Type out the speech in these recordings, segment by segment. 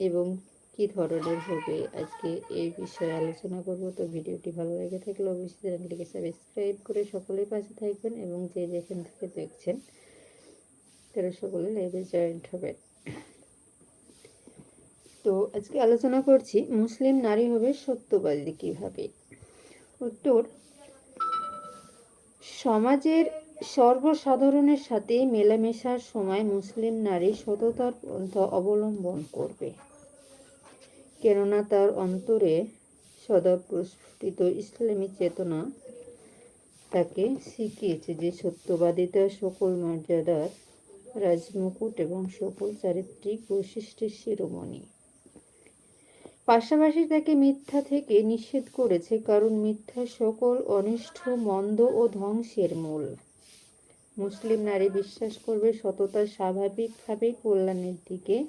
এবং কি ধরনের হবে? আজকে এই বিষয়ে আলোচনা করব। তো ভিডিওটি ভালো লেগে থাকলে অবশ্যই চ্যানেলটিকে সাবস্ক্রাইব করে সকলেই পাশে থাকবেন এবং যে যেখান থেকে দেখছেন, তারা সকলে লাইভে জয়েন্ট হবেন। তো আজকে আলোচনা করছি, মুসলিম নারী হবে সত্যবাদী কীভাবে? উত্তর, সমাজের সর্বসাধারণের সাথে মেলামেশার সময় মুসলিম নারী সততার পন্থা অবলম্বন করবে। কেননা তার অন্তরে সদা প্রস্ফুটিত ইসলামী চেতনা তাকে শিখিয়েছে যে সত্যবাদিতা সকল মর্যাদার রাজমুকুট এবং সকল চারিত্রিক বৈশিষ্ট্যের শিরোমণি। পাশাপাশি তাকে মিথ্যা থেকে নিষেধ করেছে কারণ মিথ্যা সকল অনিষ্ঠ মন্দ ও ধ্বংসের মূল। মুসলিম নারী বিশ্বাস করবে, সততা স্বাভাবিকভাবেই কল্যাণের দিকে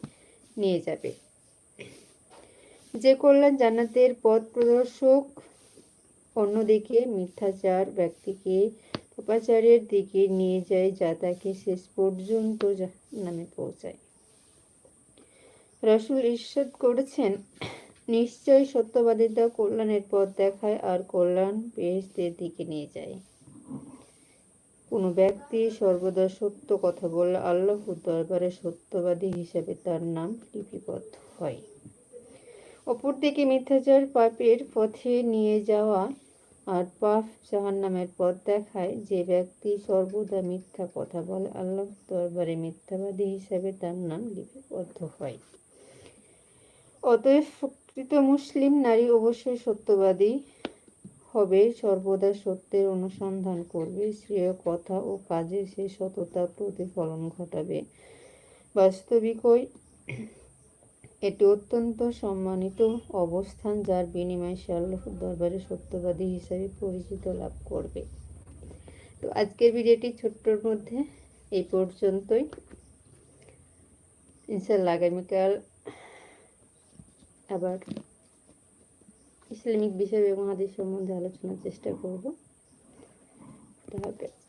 নিয়ে যাবে। যে কল্যাণ জান্নাতের পথ প্রদর্শক, অন্যদিকে মিথ্যাচার ব্যক্তিকে উপাচারের দিকে নিয়ে যায়, যা তাকে শেষ পর্যন্ত নামে পৌঁছায়। রসুল ঈশ্বর করেছেন নিশ্চয় সত্যবাদিতা কল্যাণের পথ দেখায় আর কল্যাণ বেহেস্তের দিকে নিয়ে যায়। কোনো ব্যক্তি সর্বদা সত্য কথা বললে আল্লাহ দরবারে সত্যবাদী হিসাবে তার নাম লিপিবদ্ধ হয়। অপরদিকে মিথ্যাচার পাপের পথে নিয়ে যাওয়া আর পাপ জাহান নামের পথ দেখায় যে ব্যক্তি সর্বদা মিথ্যা কথা বলে আল্লাহ দরবারে মিথ্যাবাদী হিসাবে তার নাম লিপিবদ্ধ হয়। অতএব প্রকৃত মুসলিম নারী অবশ্যই সত্যবাদী হবে সর্বদা সত্যের অনুসন্ধান করবে? শ্রেয় কথা ও কাজে সে সততা প্রতিফলন ঘটাবে। বাস্তবিকই এটি অত্যন্ত সম্মানিত অবস্থান যার বিনিময়ে সে দরবারে সত্যবাদী হিসাবে পরিচিত লাভ করবে। তো আজকের ভিডিওটি ছোট্টর মধ্যে এই পর্যন্তই। ইনশাল্লাহ আগামীকাল আবার ইসলামিক বিষয় এবং হাদিস সম্বন্ধে আলোচনার চেষ্টা করব। হাফেজ